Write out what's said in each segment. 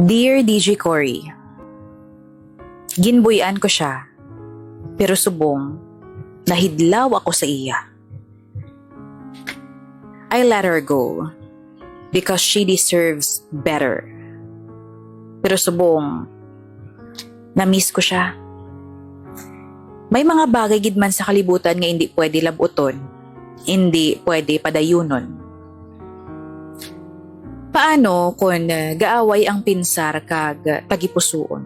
Dear DJ Cory, Ginbuyan ko siya, pero subong, nahidlaw ako sa iya. I let her go because she deserves better. Pero subong, na-miss ko siya. May mga bagay gid man sa kalibutan nga hindi pwede labuton, hindi pwede padayunon. Paano kung uh, gaaway ang pinsar kag uh, tagipusuon?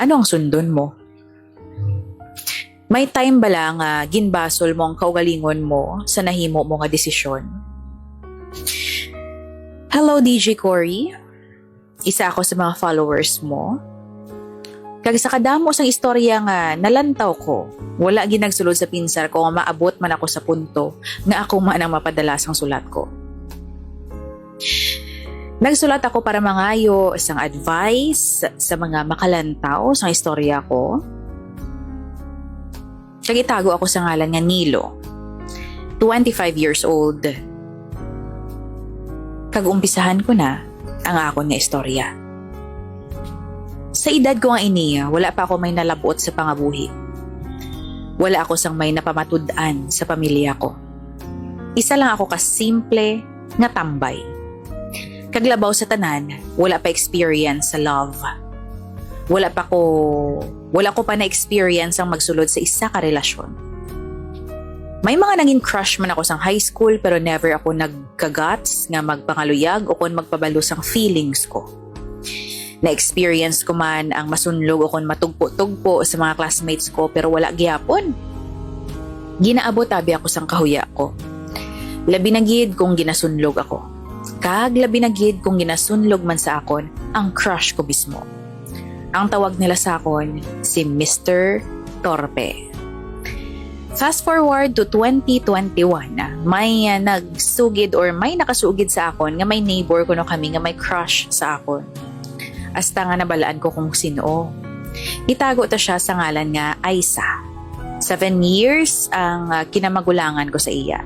Ano ang sundon mo? May time ba lang nga ginbasol mo ang kaugalingon mo sa nahimo mo nga desisyon? Hello DJ Cory. Isa ako sa mga followers mo. Kag sa kadamo sang istorya nga nalantaw ko, wala ginagsulod sa pinsar ko nga maabot man ako sa punto nga ako man ang mapadalas ang sulat ko. Nagsulat ako para mangayo isang advice sa mga makalantaw sa istorya ko. Kag itago ako sa ngalan nga Nilo. 25 years old. Kag umpisahan ko na ang akon nga istorya. Sa edad ko nga iniya, wala pa ako may nalabot sa pangabuhi. Wala ako sang may napamatud-an sa pamilya ko. Isa lang ako kasimple nga tambay. Kaglabaw sa tanan, wala pa experience sa love. Wala pa ko, wala ko pa na experience ang magsulod sa isa ka relasyon. May mga naging crush man ako sa high school pero never ako nagkagats nga magpangaluyag o kung magpabalo sang feelings ko. Na-experience ko man ang masunlog o kung matugpo-tugpo sa mga classmates ko pero wala gyapon. Ginaabot tabi ako sang kahuya ko. Labi na gid kung ginasunlog ako. Kag labi na gid kung ginasunlog man sa akon ang crush ko mismo. Ang tawag nila sa akon si Mr. Torpe. Fast forward to 2021, may uh, nagsugid or may nakasugid sa akon nga may neighbor ko no kami nga may crush sa akon. Hasta nga nabalaan ko kung sino. Itago ta siya sa ngalan nga Aisa. Seven years ang uh, kinamagulangan ko sa iya.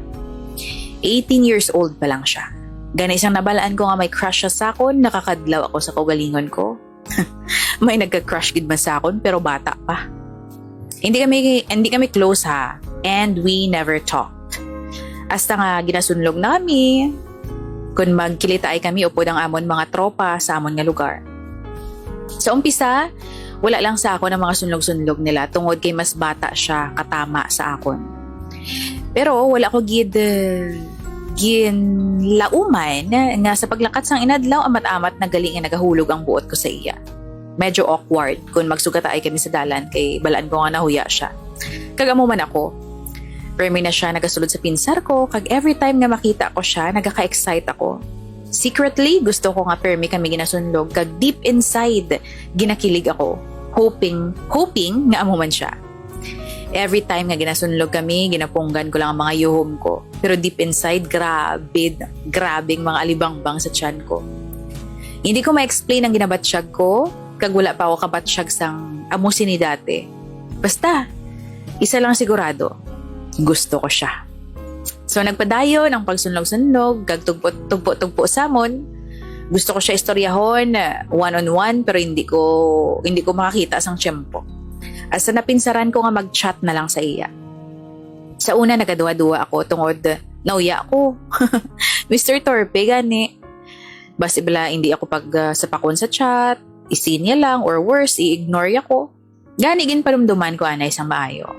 18 years old pa lang siya. Gana isang nabalaan ko nga may crush siya sa akon, nakakadlaw ako sa kaugalingon ko. may nagka-crush gid man sa akon pero bata pa. Hindi kami hindi kami close ha and we never talked. Hasta nga ginasunlog nami kung magkilita ay kami upod ang amon mga tropa sa amon nga lugar. Sa umpisa, wala lang sa ako ng mga sunlog-sunlog nila tungod kay mas bata siya katama sa akon. Pero wala ko gid uh, ginlauman nga sa paglakat sang inadlaw amat-amat na galing nga nagahulog ang buot ko sa iya. Medyo awkward kung magsugata ay kami sa dalan kay balaan ko nga nahuya siya. Kagamo man ako. Pero may na siya nagasulod sa pinsar ko kag every time nga makita ko siya nagaka-excite ako. Secretly, gusto ko nga permi kami ginasunlog kag deep inside ginakilig ako. Hoping, hoping nga amo man siya. Every time nga ginasunlog kami, ginapunggan ko lang ang mga yuhom ko. Pero deep inside, grabe, grabing mga alibangbang sa tiyan ko. Hindi ko ma-explain ang ginabatsyag ko, kag wala pa ako kabatsyag sang amusin ni dati. Basta, isa lang sigurado, gusto ko siya. So nagpadayon ang pagsunlog-sunlog, kag tugpo-tugpo samon. Gusto ko siya istoryahon one-on-one pero hindi ko hindi ko makakita sang tiyempo. Asa napinsaran ko nga mag-chat na lang sa iya. Sa una nagaduwa-duwa ako tungod nauya ako. Mr. Torpe gani. Basi bala hindi ako pag uh, sapakon sa chat, isin niya lang or worse, i-ignore ako. Gani gin palumduman ko anay sang maayo.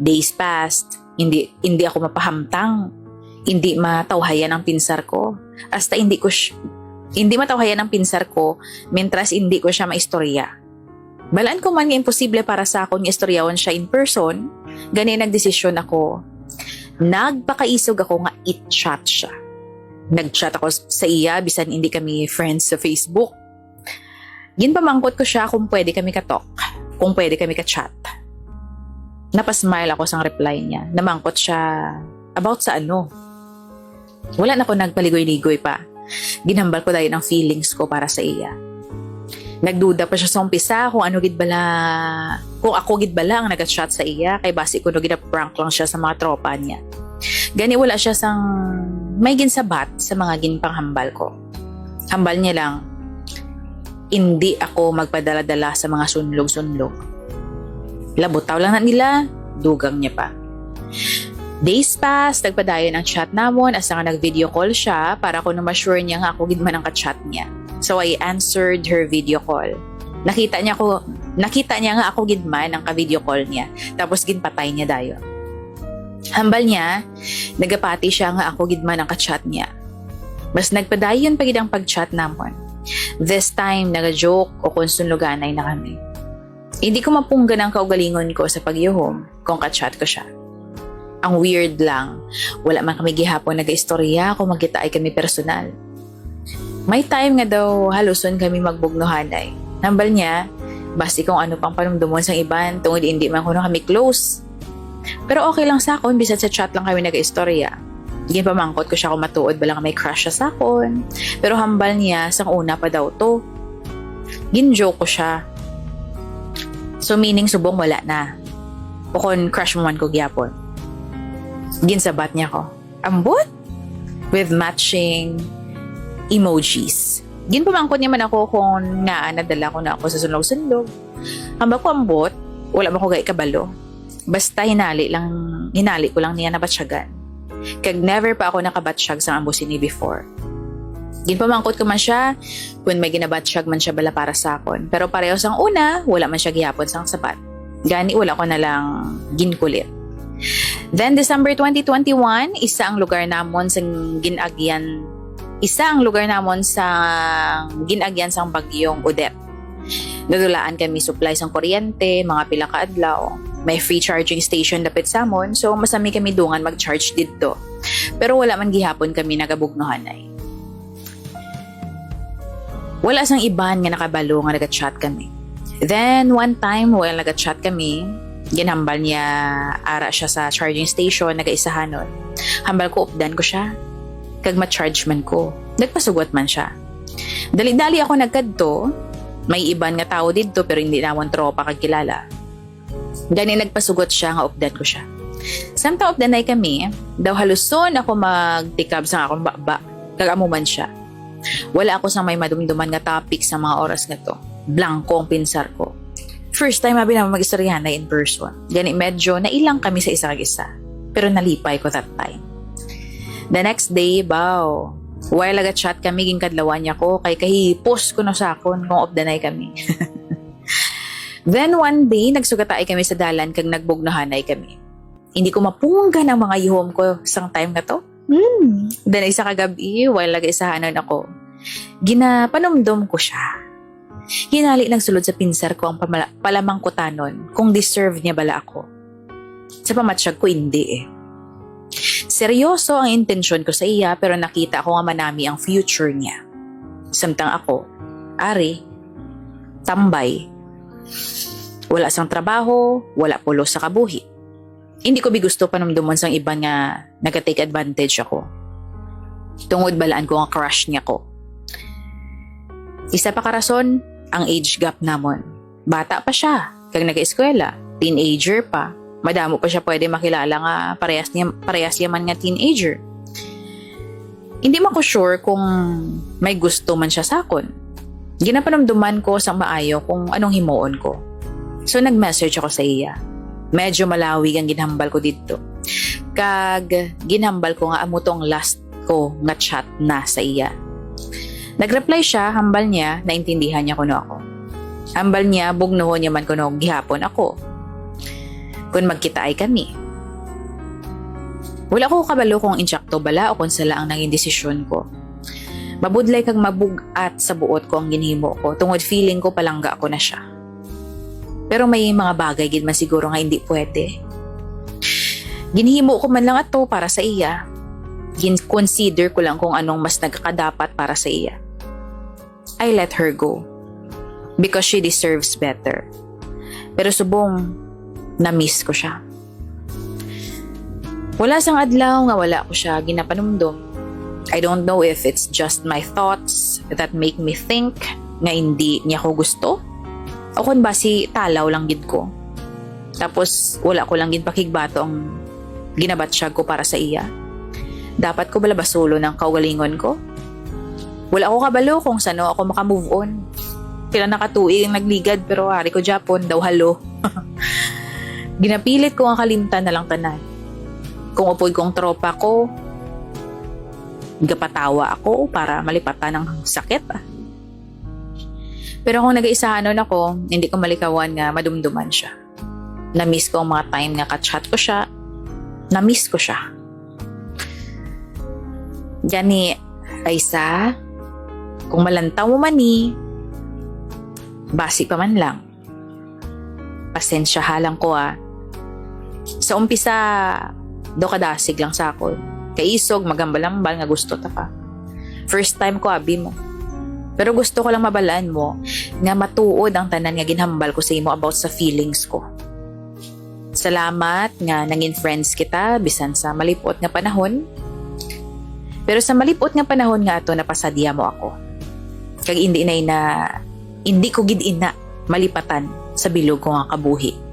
Days passed, hindi hindi ako mapahamtang. Hindi matawhayan ang pinsar ko. Hasta hindi ko hindi matawhayan ang pinsar ko mentras hindi ko siya maistorya. Balaan ko man nga imposible para sa akong istoryawan siya in person, gani nagdesisyon ako. Nagpakaisog ako nga i-chat siya. Nag-chat ako sa iya bisan hindi kami friends sa Facebook. Ginpamangkot ko siya kung pwede kami katok, kung pwede kami ka-chat. Napasmile ako sa reply niya. Namangkot siya about sa ano. Wala na ako nagpaligoy-ligoy pa. Ginambal ko dahil ng feelings ko para sa iya. Nagduda pa siya sa umpisa kung ano gid bala kung ako gid bala ang nag-shot sa iya kay basi ko no prank lang siya sa mga tropa niya. Gani wala siya sang may ginsabat sa mga ginpanghambal ko. Hambal niya lang, hindi ako magpadala-dala sa mga sunlog-sunlog. Labutaw lang na nila, dugang niya pa. Days pass, nagpadayon ang chat namon asa nga nag-video call siya para ko na ma-sure niya nga ako gid man ang ka-chat niya. So I answered her video call. Nakita niya ko, nakita niya nga ako gid man ang ka-video call niya. Tapos ginpatay niya dayon. Hambal niya, nagapati siya nga ako gid man ang ka-chat niya. Mas nagpadayon pa gid ang pag-chat namon. This time, naga-joke o konsunluganay na kami. Hindi ko mapunggan ang kaugalingon ko sa pagyuhom kung ka-chat ko siya. Ang weird lang, wala man kami gihapon nag-istorya kung magkita ay kami personal. May time nga daw haluson kami magbugnohanay. Nambal niya, basti kung ano pang panumdumon sa iban tungod hindi man kuno kami close. Pero okay lang sa akon, bisan sa chat lang kami nag-istorya. Gin pamangkot ko siya kung matuod ba lang may crush siya sa akon. Pero hambal niya, sang una pa daw to. Gin-joke ko siya. So meaning subong wala na. O kung crush mo man ko gyapon. Ginsabat niya ko. Ambot? With matching emojis. Ginpamangkot niya man ako kung nga nadala ko na ako sa sunlog-sunlog. Hamba ko ambot, wala mo ko gay kabalo. Basta hinali lang, hinali ko lang niya nabatsyagan. Kag never pa ako nakabatsyag sa ambusin ni before. Ginpamangkot ko man siya kung may ginabatsyag man siya bala para sa akon. Pero pareho sang una, wala man siya gihapon sang sapat. Gani wala ko na lang ginkulit. Then December 2021, isa ang lugar namon sa ginagyan isa ang lugar namon sa ginagyan sang bagyong Odette. Nadulaan kami supply sang kuryente, mga pila ka adlaw. May free charging station dapit sa amon, so masami kami dungan mag-charge didto. Pero wala man gihapon kami nagabugnohanay. Wala sang iban nga nakabalo nga nag-chat kami. Then, one time, while nag-chat kami, ginhambal niya ara siya sa charging station, nag-aisahanon. Hambal ko, updan ko siya. Kag ma-charge man ko. Nagpasugot man siya. Dali-dali ako nagkadto. May iban nga tao didto pero hindi namon tropa kagkilala. Gani nagpasugot siya nga updan ko siya. Samtang updanay kami, daw haluson ako magtikab sa akong baba. Kag amo man siya. Wala ako sa may madumduman nga topic sa mga oras nga to. Blanco ang pinsar ko. First time abi naman mag-istoryahan na in person. Gani medyo nailang kami sa isa kag isa. Pero nalipay ko that time. The next day, baw. While nag-chat kami, ginkadlawan niya ko, kay kahipos ko na sa akon kung of the night kami. Then one day, nagsugatay kami sa dalan kag nagbugnahanay kami. Hindi ko mapunggan ang mga yuhom ko sang time na to. Hmm. Then isa kagabi, while nag-isahanan ako, ginapanumdum ko siya. Hinali ng sulod sa pinsar ko ang pamala- palamangkutanon kung deserve niya bala ako. Sa pamatsyag ko, hindi eh. Seryoso ang intensyon ko sa iya pero nakita ko nga manami ang future niya. Samtang ako, ari, tambay, wala sang trabaho, wala pulo sa kabuhi. Hindi ko bigusto panumdumon sang iba nga nag-take advantage ako. Tungod balaan ko ang crush niya ko. Isa pa karason, ang age gap namon. Bata pa siya, kag nag-eskwela, teenager pa, madamo pa siya pwede makilala nga parehas niya, parehas yaman nga teenager. Hindi man sure kung may gusto man siya sa akon. Ginapanamduman ko sa maayo kung anong himuon ko. So nag-message ako sa iya. Medyo malawig ang ginhambal ko dito. Kag ginhambal ko nga amo tong last ko nga chat na sa iya. Nagreply siya, hambal niya, naintindihan niya kuno ako. Hambal niya, bugnohon niya man kuno gihapon ako kung magkita ay kami. Wala ko kabalo kung insyakto bala o kung sala ang naging desisyon ko. Mabudlay kag mabugat sa buot ko ang ginhimo ko tungod feeling ko palangga ako na siya. Pero may mga bagay gid man siguro nga hindi pwede. Ginhimo ko man lang ato para sa iya. Gin-consider ko lang kung anong mas nagkakadapat para sa iya. I let her go. Because she deserves better. Pero subong, na-miss ko siya. Wala sang adlaw nga wala ko siya ginapanumdum. I don't know if it's just my thoughts that make me think nga hindi niya ko gusto o kung basi talaw lang gid ko. Tapos wala ko lang gid pakigbato ang ginabatsyag ko para sa iya. Dapat ko bala basulo ng kaugalingon ko? Wala ko kabalo kung sano ako makamove on. Pila nakatuig ang nagligad pero hari ko Japon daw halo. Ginapilit ko ang kalimtan na lang tanan. Kung upoy kong tropa ko, gapatawa ako para malipatan ng sakit. ah. Pero kung nag-iisahanon ako, hindi ko malikawan nga madumduman siya. Na-miss ko ang mga time nga kachat ko siya. Na-miss ko siya. Gani, Raisa, kung malantaw mo man ni, basi pa man lang. Pasensya halang ko ah. Sa umpisa, do kadasig lang sa ako. Kaisog, magambal-ambal nga gusto ta ka. First time ko abi mo. Pero gusto ko lang mabalaan mo nga matuod ang tanan nga ginhambal ko sa imo about sa feelings ko. Salamat nga nangin friends kita bisan sa malipot nga panahon. Pero sa malipot nga panahon nga ato napasadya mo ako. Kag hindi inay na hindi ko gid ina malipatan sa bilog ko nga kabuhi.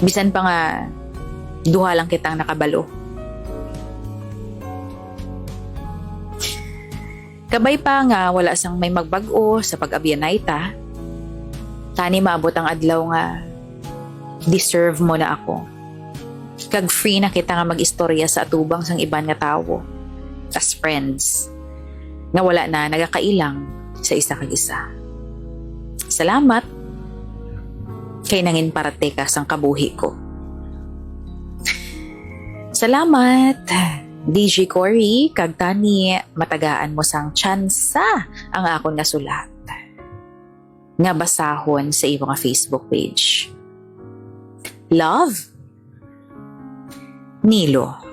Bisan pa nga duha lang kitang nakabalo. Kabay pa nga wala sang may magbago sa pag-abyanay ta. Tani maabot ang adlaw nga deserve mo na ako. Kag free na kita nga mag-istorya sa atubang sang iban nga tawo. As friends. Nga wala na nagakailang sa isa kag isa. Salamat. Kay nangin parate ka sang kabuhi ko. Salamat. DJ Cory, kag tani matagaan mo sang tsansa ang akon nga sulat. Nga basahon sa imo nga Facebook page. Love. Nilo.